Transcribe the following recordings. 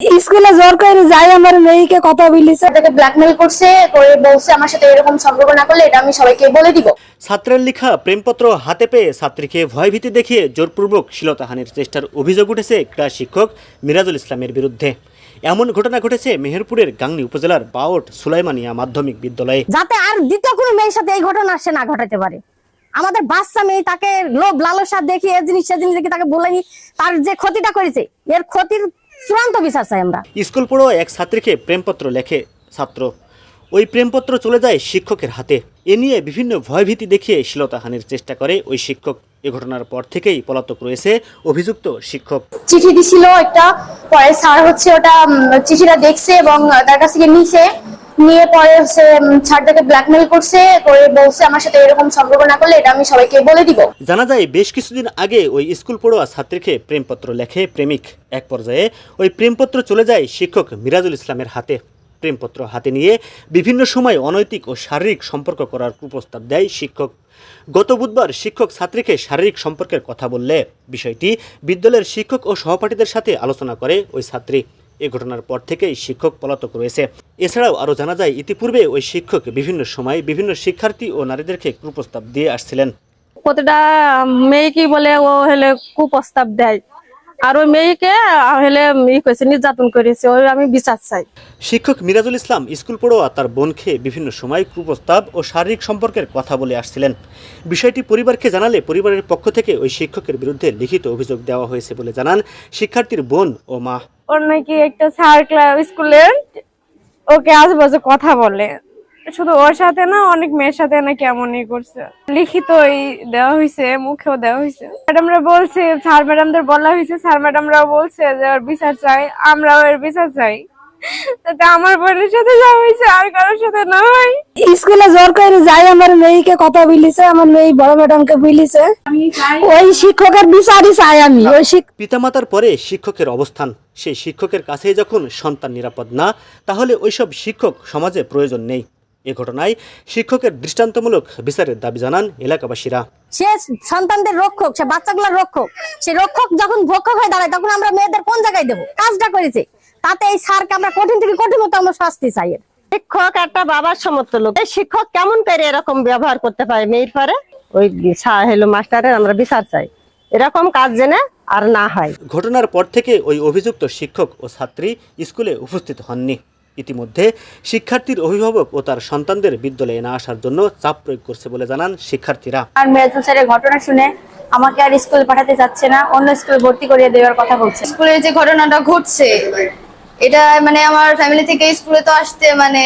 স্কুলে জোর করে যাই আমার মেয়েকে কথা বলিছে তাকে ব্ল্যাকমেল করছে করে বলছে আমার সাথে এরকম সম্পর্ক না করলে এটা আমি সবাইকে বলে দিব। ছাত্রের লেখা প্রেমপত্র হাতে পেয়ে ছাত্রীকে ভয়ভীতি দেখিয়ে জোরপূর্বক শ্লীলতাহানির চেষ্টার অভিযোগ উঠেছে ক্রীড়া শিক্ষক মিরাজুল ইসলামের বিরুদ্ধে। এমন ঘটনা ঘটেছে মেহেরপুরের গাংনী উপজেলার বাওট সুলাইমানিয়া মাধ্যমিক বিদ্যালয়ে। যাতে আর দ্বিতীয় কোনো মেয়ের সাথে এই ঘটনা সে না ঘটাতে পারে। আমাদের বাচ্চা মেয়ে তাকে লোভ লালসা দেখিয়ে এ জিনিস সে জিনিস দেখি তাকে বলেনি তার যে ক্ষতিটা করেছে এর ক্ষতির চূড়ান্ত বিচার চাই আমরা। স্কুল পড়ো এক ছাত্রীকে প্রেমপত্র লেখে ছাত্র। ওই প্রেমপত্র চলে যায় শিক্ষকের হাতে। এ নিয়ে বিভিন্ন ভয়ভীতি দেখিয়ে শ্লীলতাহানির চেষ্টা করে ওই শিক্ষক। এ ঘটনার পর থেকেই পলাতক রয়েছে অভিযুক্ত শিক্ষক। চিঠি দিছিল একটা পরে স্যার হচ্ছে ওটা চিঠিটা দেখছে এবং তার কাছ থেকে নিছে। নিয়ে পরে হচ্ছে তাকে ব্ল্যাকমেল করছে, করে বলছে আমার সাথে এরকম সম্পর্ক না করলে এটা আমি সবাইকে বলে দিব। জানা যায়, বেশ কিছুদিন আগে ওই স্কুল পড়ুয়া ছাত্রীকে প্রেমপত্র লেখে প্রেমিক। এক পর্যায়ে ওই প্রেমপত্র চলে যায় শিক্ষক মিরাজুল ইসলামের হাতে। প্রেমপত্র হাতে নিয়ে বিভিন্ন সময় অনৈতিক ও শারীরিক সম্পর্ক করার কুপ্রস্তাব দেয় শিক্ষক। গত বুধবার শিক্ষক ছাত্রীকে শারীরিক সম্পর্কের কথা বললে। বিষয়টি বিদ্যালয়ের শিক্ষক ও সহপাঠীদের সাথে আলোচনা করে ওই ছাত্রী। এ ঘটনার পর থেকেই শিক্ষক পলাতক রয়েছে। এছাড়াও আরও জানা যায় ইতিপূর্বে ওই শিক্ষক বিভিন্ন সময় বিভিন্ন শিক্ষার্থী ও নারীদেরকে কুপ্রস্তাব দিয়ে আসছিলেন। প্রতিটা মেয়েকে বলে ও হলে কুপ্রস্তাব দেয়। আর ওই মেয়েকে হলে ই করেছে নির্যাতন করেছে ওই আমি বিচার চাই। শিক্ষক মিরাজুল ইসলাম স্কুল পড়ুয়া তার বোনকে বিভিন্ন সময় কুপ্রস্তাব ও শারীরিক সম্পর্কের কথা বলে আসছিলেন। বিষয়টি পরিবারকে জানালে পরিবারের পক্ষ থেকে ওই শিক্ষকের বিরুদ্ধে লিখিত অভিযোগ দেওয়া হয়েছে বলে জানান শিক্ষার্থীর বোন ও মা। ওর নাকি একটা স্যার স্কুলের ওকে আশেপাশে কথা বলে। শুধু ওর সাথে না, অনেক মেয়ের সাথে না কেমনই করছে। লিখিতই দেওয়া হয়েছে মুখেও দেওয়া হয়েছে ম্যাডামরা বলছে, স্যার ম্যাডামদের বলা হয়েছে স্যার ম্যাডামরাও বলছে যে ওর বিচার চাই, আমরাও এর বিচার চাই। আমার বোনের সাথে যা হয়েছে আর কারোর সাথে না হয় স্কুলে জোর করে যাই আমার মেয়েকে কথা বলিছে আমার মেয়ে বড় ম্যাডামকে বলিছে। ওই শিক্ষকের বিচারই চাই আমি ওই শিক্ষক পিতামাতার পরে শিক্ষকের অবস্থান। সেই শিক্ষকের কাছেই যখন সন্তান নিরাপদ না তাহলে ওইসব শিক্ষক সমাজে প্রয়োজন নেই। এ ঘটনায় শিক্ষকের দৃষ্টান্তমূলক বিচারের দাবি জানান এলাকাবাসীরা। সে সন্তানদের রক্ষক সে বাচ্চাগুলোর রক্ষক। সে রক্ষক যখন ভক্ষক হয়ে দাঁড়ায় তখন আমরা মেয়েদের কোন জায়গায় দেবো? কাজটা করেছে। তাতে এই স্যারকে আমরা কঠিন থেকে কঠিনতম শাস্তি চাই। শিক্ষক একটা বাবার সমর্থ লোক। এই শিক্ষক কেমন করে এরকম ব্যবহার করতে পারে মেয়ের পরে? ওই হলো মাস্টারের আমরা বিচার চাই। এরকম কাজ জেনে আর না হয়। ঘটনার পর থেকে ওই অভিযুক্ত শিক্ষক ও ছাত্রী স্কুলে উপস্থিত হননি। ইতিমধ্যে শিক্ষার্থীর অভিভাবক ও তার সন্তানদের বিদ্যালয়ে না আসার জন্য চাপ প্রয়োগ করছে বলে জানান শিক্ষার্থীরা। আর মেরাজুল স্যারের ঘটনা শুনে আমাকে আর স্কুলে পাঠাতে যাচ্ছে না অন্য স্কুলে ভর্তি করিয়ে দেওয়ার কথা বলছে। স্কুলে যে ঘটনাটা ঘটছে এটা মানে আমার ফ্যামিলি থেকে স্কুলে তো আসতে মানে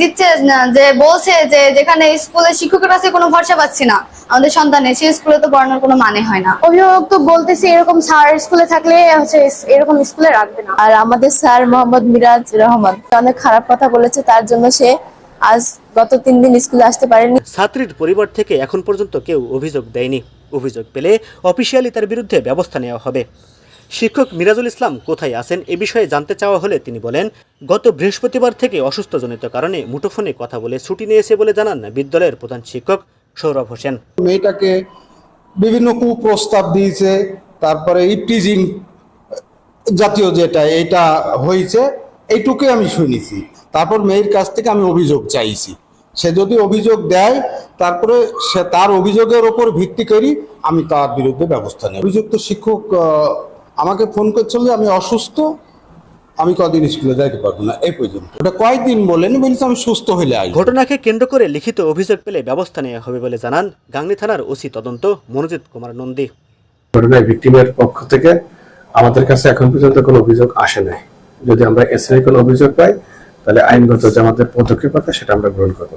দিচ্ছে না যে বলছে যে যেখানে স্কুলে শিক্ষকের কাছে কোনো ভরসা পাচ্ছি না আমাদের সন্তানের সেই স্কুলে তো পড়ানোর কোনো মানে হয় না। অভিভাবক তো বলতেছে এরকম স্যার স্কুলে থাকলে হচ্ছে এরকম স্কুলে রাখবে না। আর আমাদের স্যার মোহাম্মদ মিরাজ রহমান অনেক খারাপ কথা বলেছে তার জন্য সে আজ গত তিন দিন স্কুলে আসতে পারেনি। ছাত্রীর পরিবার থেকে এখন পর্যন্ত কেউ অভিযোগ দেয়নি। অভিযোগ পেলে অফিসিয়ালি তার বিরুদ্ধে ব্যবস্থা নেওয়া হবে। শিক্ষক মিরাজুল ইসলাম কোথায় আছেন এ বিষয়ে জানতে চাওয়া হলে তিনি বলেন, গত বৃহস্পতিবার থেকে অসুস্থজনিত কারণে মুঠোফোনে কথা বলে ছুটি নিয়েছে বলে জানান বিদ্যালয়ের প্রধান শিক্ষক সৌরভ হোসেন। মেয়েটাকে বিভিন্ন কুপ্রস্তাব দিয়েছে, তারপরে ইপটিজিং জাতীয় যেটা, এটা হয়েছে এইটুকুই আমি শুনেছি। তারপর মেয়ের কাছ থেকে আমি অভিযোগ চাইছি। সে যদি অভিযোগ দেয়, তারপরে সে তার অভিযোগের ওপর ভিত্তি করি আমি তার বিরুদ্ধে ব্যবস্থা নেব। অভিযুক্ত শিক্ষক আমাকে ফোন করছিল যে আমি অসুস্থ আমি কদিন স্কুলে যাইতে পারব না এই পর্যন্ত। ওটা কয়েকদিন বলেন? বলছে আমি সুস্থ হলে আসব। ঘটনাকে কেন্দ্র করে লিখিত অভিযোগ পেলে ব্যবস্থা নেওয়া হবে বলে জানান গাংনী থানার ওসি তদন্ত মনোজিৎ কুমার নন্দী। ঘটনায় ভিক্টিমের পক্ষ থেকে আমাদের কাছে এখন পর্যন্ত কোনো অভিযোগ আসে নাই। যদি আমরা এসআই কোনো অভিযোগ পাই তাহলে আইনগত যে আমাদের পদক্ষেপ আছে সেটা আমরা গ্রহণ করব।